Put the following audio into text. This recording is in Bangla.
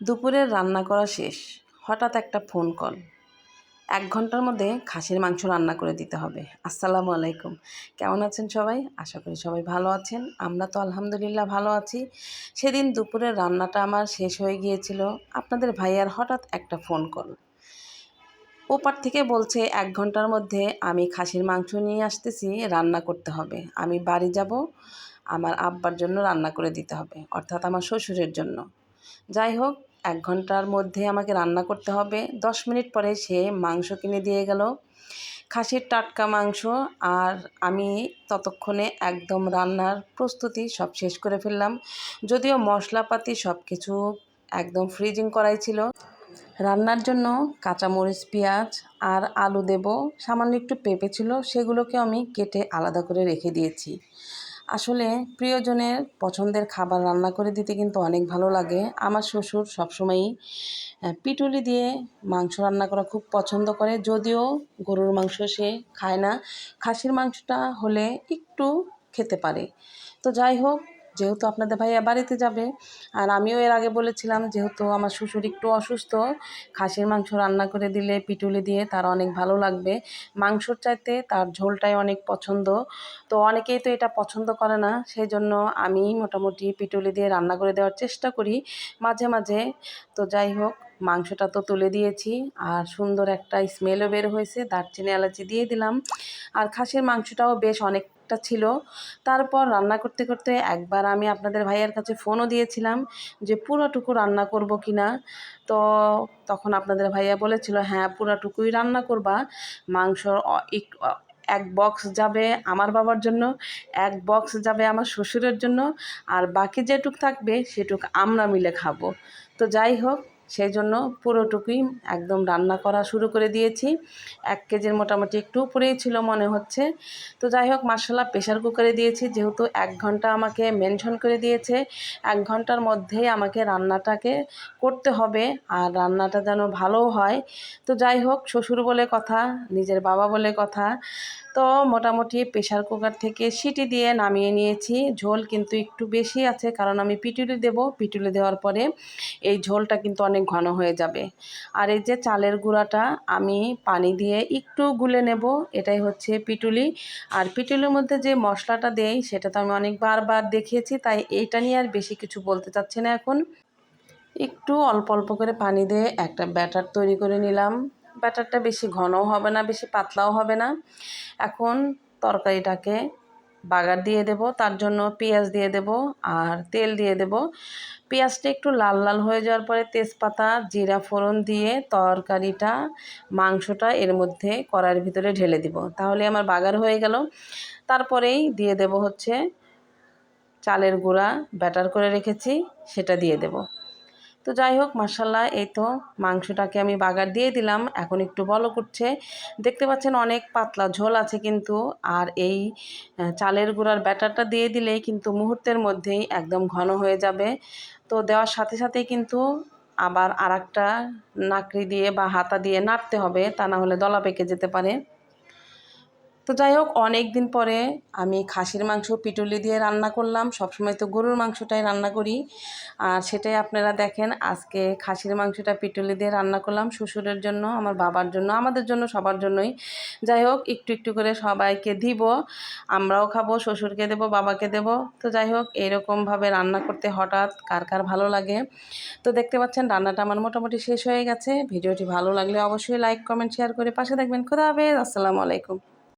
দুপুরের রান্না করা শেষ। হঠাৎ একটা ফোন কল এক ঘণ্টার মধ্যে খাসির মাংস রান্না করে দিতে হবে। আসসালামু আলাইকুম। কেমন আছেন সবাই? আশা করি সবাই ভালো আছেন। আমরা তো আলহামদুলিল্লাহ ভালো আছি। সেদিন দুপুরের রান্নাটা আমার শেষ হয়ে গিয়েছিল। আপনাদের ভাইয়ার হঠাৎ একটা ফোন কল ওপার থেকে বলছে, এক ঘণ্টার মধ্যে আমি খাসির মাংস নিয়ে আসতেছি, রান্না করতে হবে। আমি বাড়ি যাব, আমার আব্বার জন্য রান্না করে দিতে হবে, অর্থাৎ আমার শ্বশুরের জন্য। যাই হোক এক ঘণ্টার মধ্যে আমাকে রান্না করতে হবে। দশ মিনিট পরে সে মাংস কিনে দিয়ে গেল। খাসির টাটকা মাংস আর আমি ততক্ষণে একদম রান্নার প্রস্তুতি সব শেষ করে ফেললাম। যদিও মশলাপাতি সব কিছু একদম ফ্রিজিং করাই ছিল। রান্নার জন্য কাঁচামরিচ, পেঁয়াজ আর আলু দেব। সামান্য একটু পেঁপে ছিল, সেগুলোকে আমি কেটে আলাদা করে রেখে দিয়েছি। আসলে প্রিয়জনের পছন্দের খাবার রান্না করে দিতে কিন্তু অনেক ভালো লাগে। আমার শ্বশুর সবসময়ই পিটুলি দিয়ে মাংস রান্না করা খুব পছন্দ করে। যদিও গরুর মাংস সে খায় না, খাসির মাংসটা হলে একটু খেতে পারে। তো যাই হোক যেহেতু আপনাদের ভাইয়া বাড়িতে যাবে, আর আমিও এর আগে বলেছিলাম যেহেতু আমার শ্বশুর একটু অসুস্থ, খাসির মাংস রান্না করে দিলে পিটুলি দিয়ে তার অনেক ভালো লাগবে। মাংসর চাইতে তার ঝোলটাই অনেক পছন্দ। তো অনেকেই তো এটা পছন্দ করে না সেই জন্য আমি মোটামুটি পিটুলি দিয়ে রান্না করে দেওয়ার চেষ্টা করি মাঝে মাঝে। তো যাই হোক, মাংসটা তো তুলে দিয়েছি, আর সুন্দর একটা স্মেলও বের হয়েছে, দারচিনি এলাচি দিয়ে দিলাম। আর খাসির মাংসটাও বেশ অনেকটা ছিল। তারপর রান্না করতে করতে একবার আমি আপনাদের ভাইয়ের কাছে ফোনও দিয়েছিলাম যে, পুরোটুকু রান্না করব কি না তো তখন আপনাদের ভাইয়া বলেছিল হ্যাঁ পুরোটুকুই রান্না করবা। মাংস এক বক্স যাবে আমার বাবার জন্য, এক বক্স যাবে আমার শ্বশুরের জন্য, আর বাকি যেটুক থাকবে সেটুক আমরা মিলে খাব। তো যাই হোক সেই জন্য পুরোটুকুই একদম রান্না করা শুরু করে দিয়েছি। এক কেজির মোটামুটি একটু উপরেই ছিল মনে হচ্ছে। তো যাই হোক মশলা প্রেশার কুকারে দিয়েছি, যেহেতু এক ঘণ্টা আমাকে মেনশন করে দিয়েছে, এক ঘণ্টার মধ্যেই আমাকে রান্নাটাকে করতে হবে আর রান্নাটা যেন ভালো হয়। তো যাই হোক, শ্বশুর বলে কথা, নিজের বাবা বলে কথা। তো মোটামুটি প্রেশার কুকার থেকে সিটি দিয়ে নামিয়ে নিয়েছি। ঝোল কিন্তু একটু বেশি আছে, কারণ আমি পিটুলি দেব। পিটুলি দেওয়ার পরে এই ঝোলটা কিন্তু অনেক ঘন হয়ে যাবে। আর এই যে চালের গুঁড়াটা আমি পানি দিয়ে একটু গুলে নেব, এটাই হচ্ছে পিটুলি। আর পিটুলির মধ্যে যে মশলাটা দেই, সেটা তো আমি অনেক বারবার দেখিয়েছি, তাই এইটা নিয়ে আর বেশি কিছু বলতে চাচ্ছি না এখন। একটু অল্প অল্প করে পানি দিয়ে একটা ব্যাটার তৈরি করে নিলাম। ব্যাটারটা বেশি ঘনও হবে না, বেশি পাতলাও হবে না। এখন তরকারিটাকে বাগার দিয়ে দেব, তার জন্য পেঁয়াজ দিয়ে দেব আর তেল দিয়ে দেব। পেঁয়াজটা একটু লাল লাল হয়ে যাওয়ার পরে তেজপাতা, জিরা ফোড়ন দিয়ে তরকারিটা, মাংসটা এর মধ্যে কড়াইয়ের ভিতরে ঢেলে দিব। তাহলে আমার বাগার হয়ে গেল। তারপরেই দিয়ে দেব হচ্ছে চালের গুঁড়া, ব্যাটার করে রেখেছি, সেটা দিয়ে দেব। তো যাই হোক মাসাল্লাহ এই তো মাংসটাকে আমি বাগার দিয়ে দিলাম। এখন একটু বলো করছে দেখতে পাচ্ছেন অনেক পাতলা ঝোল আছে কিন্তু, আর এই চালের গুঁড়ার ব্যাটারটা দিয়ে দিলেই কিন্তু মুহূর্তের মধ্যেই একদম ঘন হয়ে যাবে। তো দেওয়ার সাথে সাথেই কিন্তু আবার আর একটা নাকড়ি দিয়ে বা হাতা দিয়ে নাড়তে হবে, তা না হলে দলা পেকে যেতে পারে। তো যাই হোক অনেক দিন পরে আমি খাসির মাংস, পিটুলি দিয়ে রান্না করলাম। সবসময় তো গরুর মাংসটাই রান্না করি। আর সেটাই আপনারা দেখেন, আজকে খাসির মাংসটা, পিটুলি দিয়ে রান্না করলাম শ্বশুরের জন্য, আমার বাবার জন্য, আমাদের জন্য, সবার জন্যই। যাই হোক, একটু একটু করে সবাইকে দিব, আমরাও খাব, শ্বশুরকে দেব, বাবাকে দেব। তো যাই হোক এইরকমভাবে রান্না করতে হঠাৎ কার কার ভালো লাগে। তো দেখতে পাচ্ছেন, রান্নাটা আমার মোটামুটি শেষ হয়ে গেছে। ভিডিওটি ভালো লাগলে অবশ্যই লাইক কমেন্ট শেয়ার করে পাশে দেখবেন। খোদা হাফেজ, আসসালামু আলাইকুম।